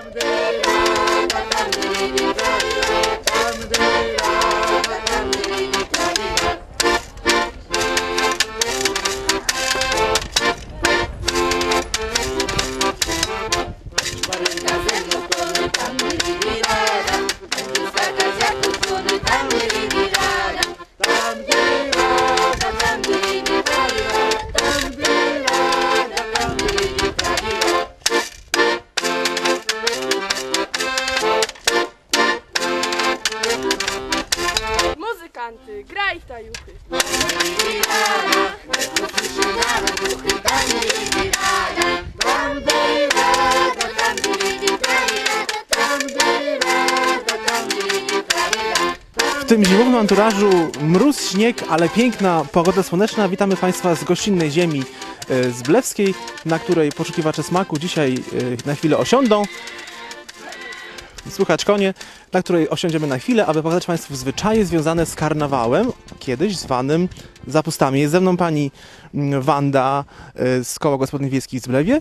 Ramdev. W tym zimowym anturażu mróz, śnieg, ale piękna pogoda słoneczna. Witamy Państwa z gościnnej ziemi e, z Blewskiej, na której poszukiwacze smaku dzisiaj e, na chwilę osiądą. Słychać konie, na której osiądziemy na chwilę, aby pokazać Państwu zwyczaje związane z karnawałem, kiedyś zwanym zapustami. Jest ze mną pani mm, Wanda e, z Koła Gospodyń Wiejskich z Blewie,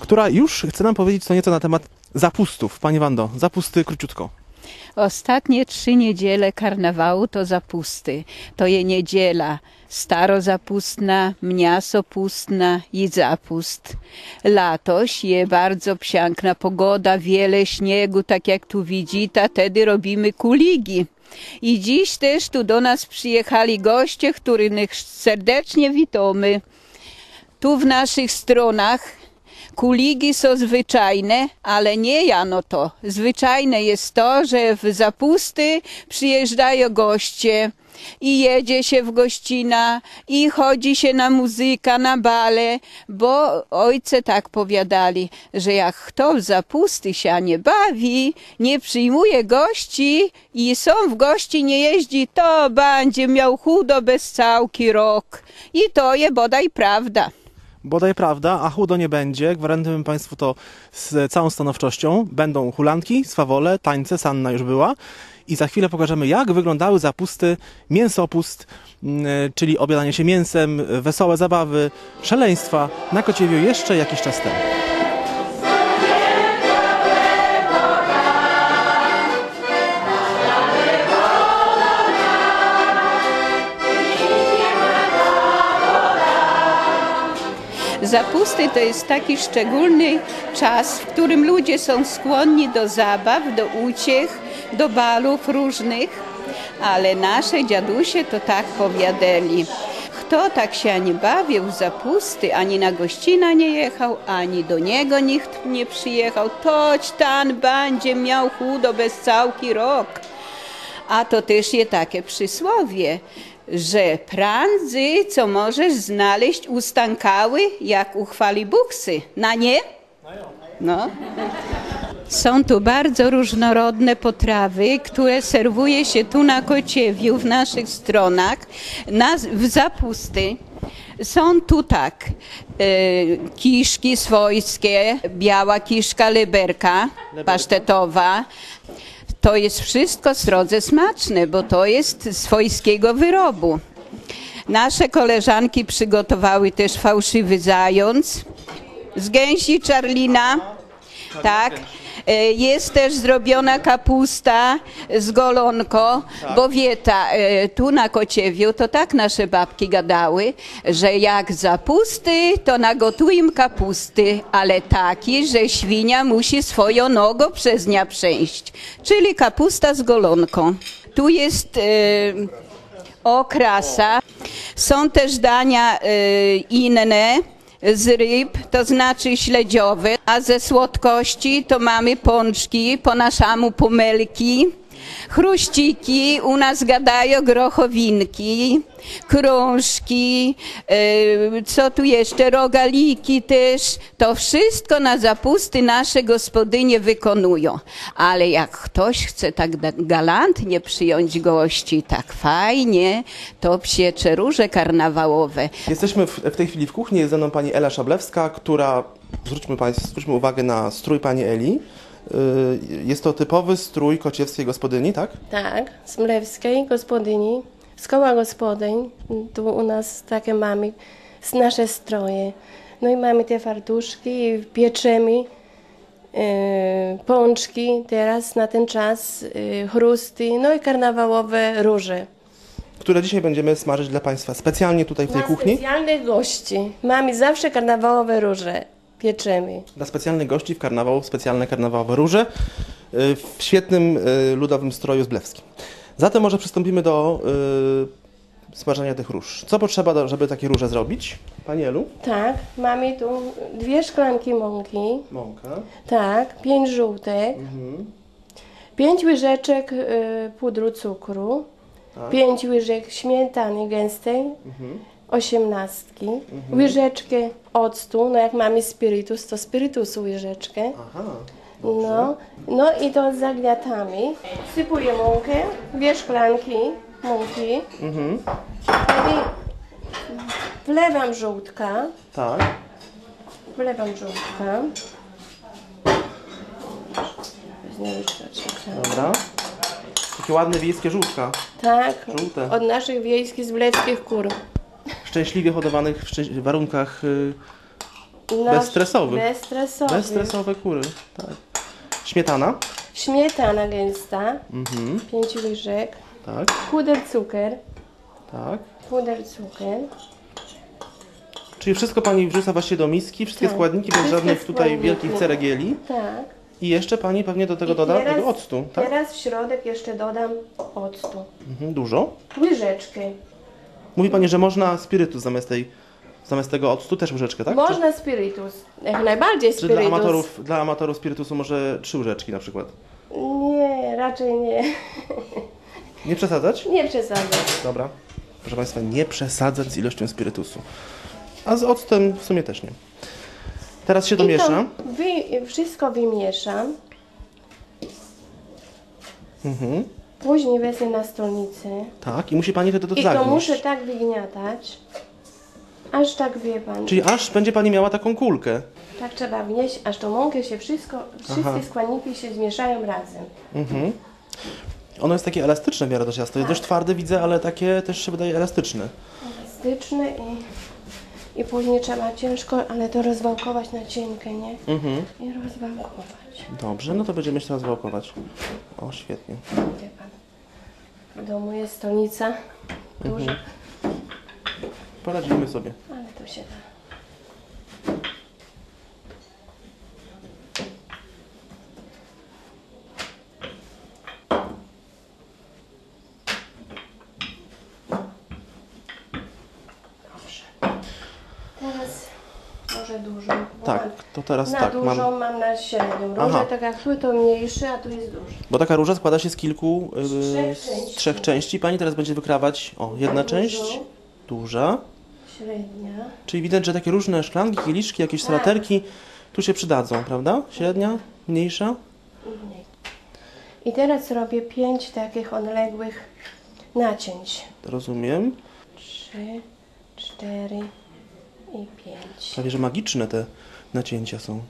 która już chce nam powiedzieć co nieco na temat zapustów. Pani Wando, zapusty króciutko. Ostatnie trzy niedziele karnawału to zapusty. To je niedziela starozapustna, mniasopustna i zapust. Latoś je bardzo piękna pogoda, wiele śniegu, tak jak tu widzicie, wtedy robimy kuligi. I dziś też tu do nas przyjechali goście, których serdecznie witamy. Tu w naszych stronach Kuligi są zwyczajne, ale nie jano to. Zwyczajne jest to, że w zapusty przyjeżdżają goście i jedzie się w gościna i chodzi się na muzyka, na bale, bo ojce tak powiadali, że jak kto w zapusty się nie bawi, nie przyjmuje gości i są w gości nie jeździ, to będzie miał chudo bez całki rok. I to je bodaj prawda. Bodaj prawda, a chudo nie będzie. Gwarantujemy Państwu to z całą stanowczością. Będą hulanki, swawole, tańce, sanna już była. I za chwilę pokażemy, jak wyglądały zapusty mięsopust, mm, czyli obiadanie się mięsem, wesołe zabawy, szaleństwa na Kociewiu jeszcze jakiś czas temu. Zapusty to jest taki szczególny czas, w którym ludzie są skłonni do zabaw, do uciech, do balów różnych, ale nasze dziadusie to tak powiadali. Kto tak się nie bawił w zapusty, ani na gościna nie jechał, ani do niego nikt nie przyjechał, toć tan będzie miał chudo bez całki rok. A to też je takie przysłowie, że prędzej, co możesz znaleźć ustankały, jak uchwali buksy. Na nie? No. Są tu bardzo różnorodne potrawy, które serwuje się tu na Kociewiu, w naszych stronach, na, w zapusty. Są tu tak, e, kiszki swojskie, biała kiszka leberka pasztetowa, to jest wszystko srodze smaczne, bo to jest swojskiego wyrobu. Nasze koleżanki przygotowały też fałszywy zając z gęsi czarlina. Tak. E, Jest też zrobiona kapusta z golonką, bo wieta, e, tu na Kociewiu to tak nasze babki gadały, że jak zapusty, to nagotujem kapusty, ale taki, że świnia musi swoją nogą przez nią przejść. Czyli kapusta z golonką. Tu jest e, okrasa. Są też dania inne z ryb, to znaczy śledziowe, a ze słodkości to mamy pączki, po naszemu pomelki, chruściki, u nas gadają grochowinki, krążki, e, co tu jeszcze, rogaliki też. To wszystko na zapusty nasze gospodynie wykonują. Ale jak ktoś chce tak galantnie przyjąć gości, tak fajnie, to psiecze róże karnawałowe. Jesteśmy w, w tej chwili w kuchni, jest ze mną pani Ela Szablewska, która, zwróćmy, państw, zwróćmy uwagę na strój pani Eli. Y, Jest to typowy strój kociewskiej gospodyni, tak? Tak, z Mlewskiej gospodyni, z koła gospodyń. Tu u nas takie mamy, z nasze stroje. No i mamy te fartuszki pieczemy pączki teraz na ten czas, e, chrusty, no i karnawałowe róże. Które dzisiaj będziemy smażyć dla Państwa specjalnie tutaj w tej Na kuchni. specjalnych gości. Mamy zawsze karnawałowe róże. Pieczemy. Dla specjalnych gości w karnawał specjalne karnawałowe róże y, w świetnym y, ludowym stroju zblewskim. Zatem może przystąpimy do y, smażenia tych róż. Co potrzeba, żeby takie róże zrobić? Pani Elu? Tak, mamy tu dwie szklanki mąki. Mąka. Tak, pięć żółtek. Pięć łyżeczek y, pudru cukru. Tak. Pięć łyżek śmietany gęstej. Osiemnastki. Łyżeczkę octu. No jak mamy spirytus, to spirytusu łyżeczkę. Aha. No, no i to zagniatamy. Sypuję mąkę, dwie szklanki mąki. Wtedy wlewam żółtka, Tak. wlewam żółtka. Dobra. Takie ładne wiejskie żółtka. Tak, Żółte. od naszych wiejskich zblewskich kur. Szczęśliwie hodowanych w warunkach Nasz- Bezstresowych. Bezstresowych. bezstresowe kury. Tak. Śmietana. Śmietana gęsta, Mhm. pięć łyżek. Tak. Puder cukier, Tak. puder cukier. Czyli wszystko Pani wrzuca właśnie do miski, wszystkie Tak. składniki, bez żadnych tutaj składniki. wielkich ceregieli. Tak. I jeszcze Pani pewnie do tego I doda teraz- tego octu, tak? Teraz w środek jeszcze dodam octu. Mhm, dużo. Łyżeczkę. Mówi Pani, że można spirytus zamiast, tej, zamiast tego octu też łyżeczkę, tak? Można spirytus. Jak najbardziej Czy, czy dla, spirytus. amatorów, dla amatorów spirytusu może trzy łyżeczki na przykład? Nie, raczej nie. Nie przesadzać? Nie przesadzę. Dobra. Proszę Państwa, nie przesadzać z ilością spirytusu. A z octem w sumie też nie. Teraz się domiesza. wy, wszystko wymieszam. Mhm. Później wezmę na stolnicę. Tak, i musi Pani wtedy to I to zagnieść. muszę tak wygniatać. Aż tak wie pan. Czyli aż będzie Pani miała taką kulkę. Tak trzeba wnieść, aż to mąkę się wszystko, wszystkie Aha. składniki się zmieszają razem. Mhm. Ono jest takie elastyczne w miarę do ciasta. Jest dość twarde widzę, ale takie też się wydaje elastyczne. Elastyczne i, i później trzeba ciężko, ale to rozwałkować na cienkę, nie? Mhm. I rozwałkować. Dobrze, no to będziemy się teraz wałkować. O, świetnie. Wie pan. W domu jest stolnica duża, Poradzimy sobie. ale to się da. Dobrze. Teraz dużą. Tak, to teraz na tak. dużą Mam, mam... na średnią. Aha. Róże, tak jak tu to mniejszy, a tu jest duży. bo taka róża składa się z kilku, yy, trzech z części. trzech części. Pani teraz będzie wykrawać, o, jedna Dużą, część, duża. Średnia. Czyli widać, że takie różne szklanki, kieliszki, jakieś Tak. salaterki tu się przydadzą, prawda? Średnia, mniejsza. i mniej. I teraz robię pięć takich odległych nacięć. Rozumiem. Trzy, cztery i pięć. Prawie, że magiczne te nacięcia są.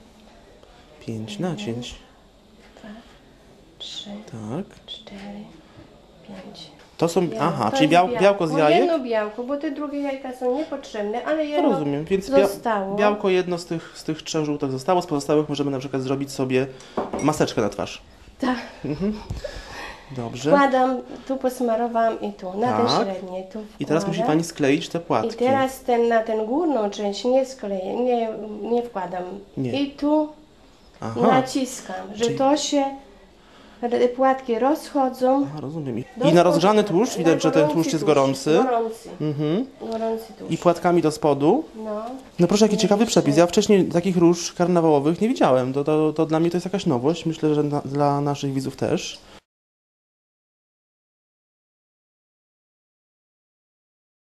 Pięć nacięć. Trzy, Tak. cztery, pięć. To są, Białko. aha, To czyli jest biał, białko z jajek? Jedno białko, bo te drugie jajka są niepotrzebne, ale jedno Rozumiem, więc bia zostało. białko jedno z tych, z tych trzech żółtek zostało, z pozostałych możemy na przykład zrobić sobie maseczkę na twarz. Tak. Dobrze. Wkładam, tu posmarowałam i tu, na Tak. te średnie. Tu I teraz musi. Pani skleić te I płatki. teraz ten, na tę górną część nie skleję, nie, nie wkładam. Nie. I tu Aha, naciskam, że Czyli- to się, te płatki rozchodzą. aha, rozumiem. I, I na rozgrzany tłuszcz, widać, że ten tłuszcz jest gorący. Gorący, Mhm. gorący tłuszcz. I płatkami do spodu. No, No proszę, jaki ciekawy przepis. Ja wcześniej takich róż karnawałowych nie widziałem. To, to, to dla mnie to jest jakaś nowość. Myślę, że na, dla naszych widzów też.